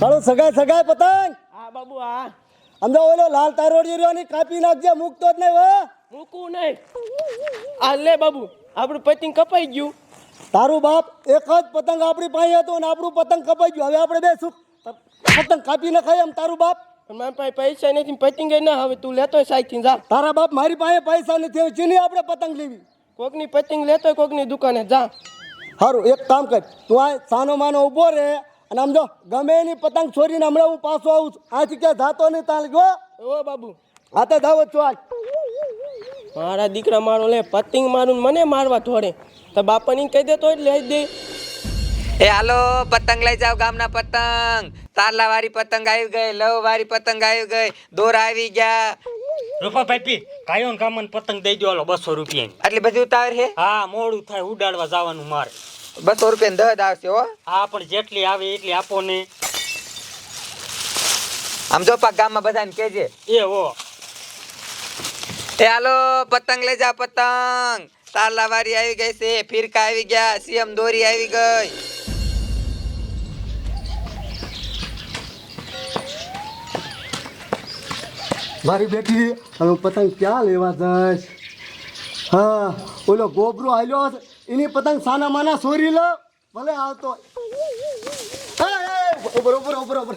કાળો સગાઈ સગાઈ પતંગ! હા બાબુ હા. અમને ઓલો લાલ તારોડી રહ્યો ની કાપી નાખજે મૂકતો જ નહીં હો. મૂકું નહીં. આ લે બાબુ આપણું પતંગ કપાઈ ગયું. તારું બાપ એક જ પતંગ આપણી પાસે હતો અને આપણું પતંગ કપાઈ ગયું. હવે આપણે બે શું પતંગ કાપી નખાય એમ તારું બાપ. મારી પાસે પૈસા નથી પતંગ ના હવે તું લેતો સાઈથી જા. તારા બાપ મારી પાસે પૈસા નથી હવે ચીની આપણે પતંગ લેવી? કોકની પતંગ લેતો કોકની દુકાને. જા. સારું એક કામ કર. તું આ સાનો માનો ઊભો રહે અને આમ જો ગમે એની પતંગ છોરીને હમણાં હું પાછો આવું છું. આથી ક્યાં જાતો નહીં તાલ ગયો ઓ બાબુ. આ તો દાવત છો આજ. મારા દીકરા મારો લે પતંગ મારું મને મારવા થોડે તો બાપાની કહી દે તો જ લઈ દે એ હાલો પતંગ લઈ જાવ ગામના પતંગ. તારલા વાળી પતંગ આવી ગઈ લવ વાળી પતંગ આવી ગઈ દોરા આવી ગયા. રૂપાભાઈ પી કાયો કામન પતંગ દઈ દો બસો રૂપિયા આટલી બધી ઉતાવળ છે? હા મોડું થાય ઉડાડવા જવાનું મારે. બસો રૂપિયા દહ આવશે હો. હા પણ જેટલી આવે એટલી આપો ને. આમ જો પાક ગામમાં બધાને કેજે એ હો. એ હાલો પતંગ લઈ જાવ પતંગ. તારલા વાળી આવી ગઈ છે ફિરકા આવી ગયા સીએમ દોરી આવી ગઈ. મારી બેટી હવે પતંગ ક્યાં લેવા જઈશ? હા ઓલો ગોબરો આવ્યો એની પતંગ સાના માના સોરી લો. ભલે આવતો ઉપર ઉપર ઉપર ઉપર.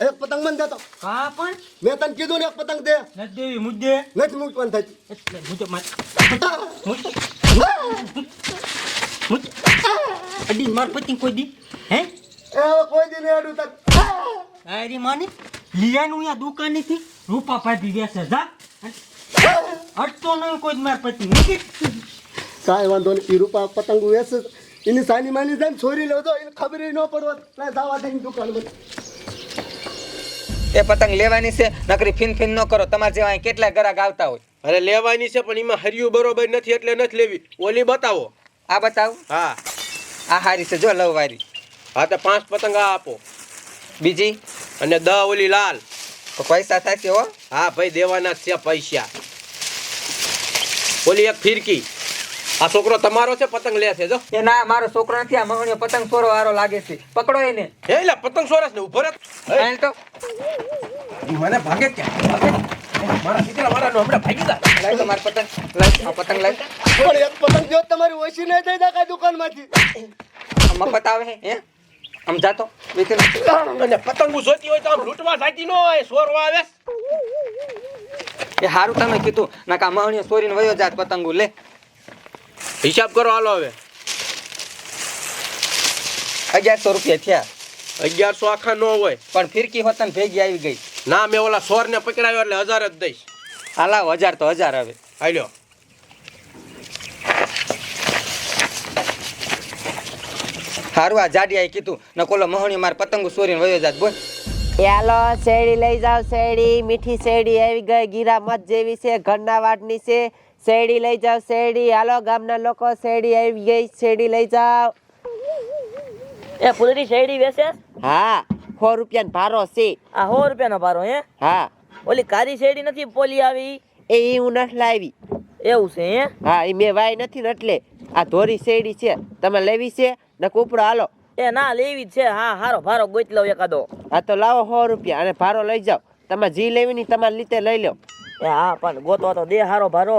એક પતંગ મને દેતો. હા પણ? મેં તને કીધું ને એક પતંગ દે. નથી દેવી મુદ્દે નથી મૂકવાનું થતી એટલે મુદ્દે માર અડી માર પતિ કોઈ દી. હે? એ કોઈ દી ને અડું તક અરે માને? લીયાનું દુકાન દુકાનેથી રૂપા પાપી છે જા. અટતો નહીં કોઈ માર પતિ કાંઈ વાંધો નહીં એ રૂપા પતંગ વેચે એની સાની માની જાય છોરી લેવો તો એને ખબર ન પડવા ના દાવા થઈને દુકાન બધી એ પતંગ લેવાની છે નકરી ફિન ફિન ન કરો. તમારે જેવા કેટલા ગ્રાહક આવતા હોય. અરે લેવાની છે પણ એમાં હરિયું બરોબર નથી એટલે નથી લેવી. ઓલી બતાવો. આ બતાવો. હા. આ હારી છે જો લવ વારી. હા તો પાંચ પતંગ આ આપો. બીજી? અને દ ઓલી લાલ. પૈસા થશે હો. હા ભાઈ દેવાના છે પૈસા. ઓલી એક ફિરકી. આ છોકરો તમારો છે પતંગ લે છે જો. એ ના મારો છોકરો નથી આ મહણીયો પતંગ સોરો વારો લાગે છે. પકડો એને. હે લે પતંગ સોરસ ને ઊભો રહે હાલ તો. મને ભાગે કે મારા દીકરા મારાનો હમણાં ભાગી જા લાઈ તો માર પતંગ લાઈ આ પતંગ લાઈ પણ એક પતંગ જો તમારી ઓછી નહીં થઈ દુકાનમાંથી. આ મફત આવે હે હે? આમ જાતો વેચી નાખ. અને પતંગો જોતી હોય તો આમ લૂંટવા જાતી ન હોય સોરવા આવે. એ હારું તમે કીધું. ના કા મહણિયો સોરીને વયો જાત પતંગો લે. હિસાબ કરો હાલો હવે. અગિયારસો રૂપિયા થયા. અગિયારસો આખા ન હોય. પણ ફિરકી હોતન ભેગી આવી ગઈ. ના મેં ઓલા સોર ને પકડાયો એટલે હજાર જ દઈશ. હાલા હજાર તો હજાર હવે. હાલ્યો. હારું આ જાડી આઈ કીધું. ન કોલો મહોણી માર પતંગો ચોરીને વયો જાત બોલ. યાલો શેરડી લઈ જાવ શેરડી. મીઠી શેરડી આવી ગઈ. ગીરા મત જેવી છે ઘરના વાટની છે. શેરડી લઈ જાવ શેરડી. હાલો ગામના લોકો શેરડી આવી ગઈ. શેરડી લઈ જાવ એ ફૂલરી શેરડી વેચે? હા સો રૂપિયાનો ભારો છે. આ સો રૂપિયાનો ભારો હે? હા. ઓલી કારી શેરડી નથી પોલી આવી? એ ઈ હું નથી લાવી. એવું છે હે? હા એ મેં વાય નથી ને એટલે. આ ધોરી શેરડી છે. તમે લેવી છે? ને કૂપડો હાલો. એ ના લેવી છે. હા હારો ભારો ગોત લઉં એકાદો. આ તો લાવો સો રૂપિયા અને ભારો લઈ જાઓ. તમે જી લેવી ની તમારી લીતે લઈ લો એ હા પણ ગોતો તો દે હારો ભારો.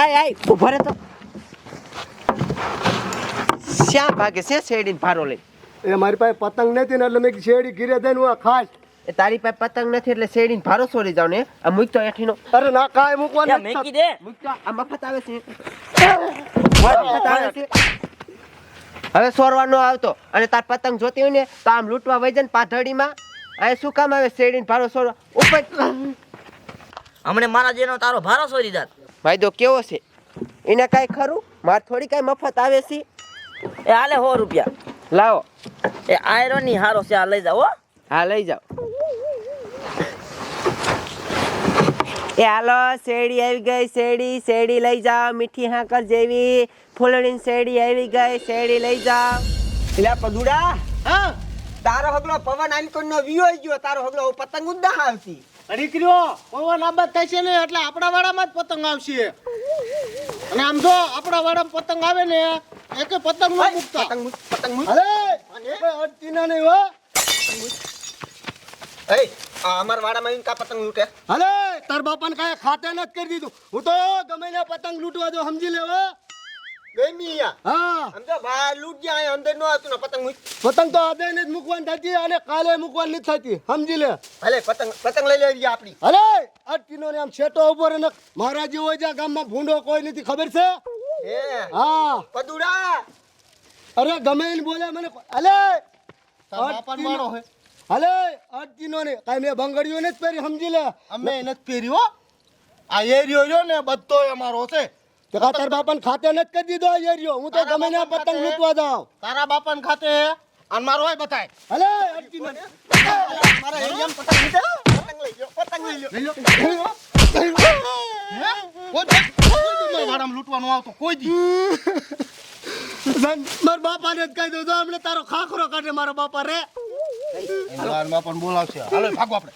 આય આય ઊભા રહે તો. શ્યાં ભાગે છે શેરડીને ભારો લઈ. એ મારી પાસે પતંગ નથી ને એટલે મેં શેરડી ઘીરે દઈને હું આ ખાસ એ તારી પાસે પતંગ નથી એટલે શેરડીને ભારો છોડી જાવ ને. આ મૂકતો એઠીનો. અરે ના કાય મૂકવાનું મેકી દે. મૂકતો આ મફત આવે છે. હવે સોરવાનો આવતો અને તાર પતંગ જોતી હોય ને તો આમ લૂંટવા વૈજન જાય પાથડીમાં આ શું કામ આવે? શેરડીનો ભારો સોરવા ઉપર. હમણે મારા જેનો તારો ભારો સોરી દીધા ભાઈ તો કેવો છે? એને કાંઈ ખરું? માર થોડી કાંઈ મફત આવે છે? એ હાલે સો રૂપિયા. લાવો. એ આયરનની હારો છે આ લઈ જાઓ હો. હા લઈ જાઓ. એ હાલો શેરડી આવી ગઈ શેરડી શેરડી લઈ જાઓ મીઠી હાંકર જેવી. ફૂલણી શેરડી આવી ગઈ શેરડી લઈ જાઓ. એટલે પદુડા હા. તારો હગલો પવન આનકોન નો વિયો ગયો તારો હગલો પતંગ ઉડા આવતી દીકરીઓ પવન આબાદ થાય છે ને એટલે આપણા વાડામાં જ પતંગ આવશે. અને આમ જો આપણા વાડામાં પતંગ આવે ને એક પતંગ નો મૂકતા. પતંગ અરે અને અડતી ના નહીં હો. એ આ અમારા વાડામાં આવીને કા પતંગ લૂટે અરે તાર બાપાને કાંઈ ખાતે નથી કરી દીધું. હું તો ગમે ને પતંગ લૂંટવા જો સમજી લેવો નો ને પતંગ તો આજે જ મૂકવાની થતી અને કાલે મૂકવાની નથી થતી. સમજી લે. ભલે પતંગ પતંગ લઈ લેવી આપણી. અરે અટકીનો ને આમ છેટો ઉપર રહે ને મારા જેવો જ્યાં ગામમાં ભૂંડો કોઈ નથી ખબર છે? હે? હા. પદુડા! અરે ગમે બોલે મને અલે! અટકીનો- અલે અટકીનો ને કાંઈ મેં બંગડીઓ જ પહેરી સમજી લે. અમે નથી પહેરી હો. આ એરિયો રહ્યો ને બધો અમારો છે. તારા બાપા ખાતે ખાતે નથી કરી દીધો એરિયો? હું તો ગમે ને પતંગ લૂંટવા જાઉં. તારા બાપા ખાતે? અને મારો હોય બતાય હાલે અટકીનો મારા એરિયામાં પતંગ લીધે પતંગ લઈ ગયો પતંગ લઈ ગયો કોઈ દી- કોઈ દી મારા વાડામાં લૂંટવાનું આવતો કોઈ દી. મારા બાપાને જ કહી દઉં તારો ખાખરો કાઢે મારા બાપા રે. પણ બોલાવશે. હાલો ભાગો આપણે.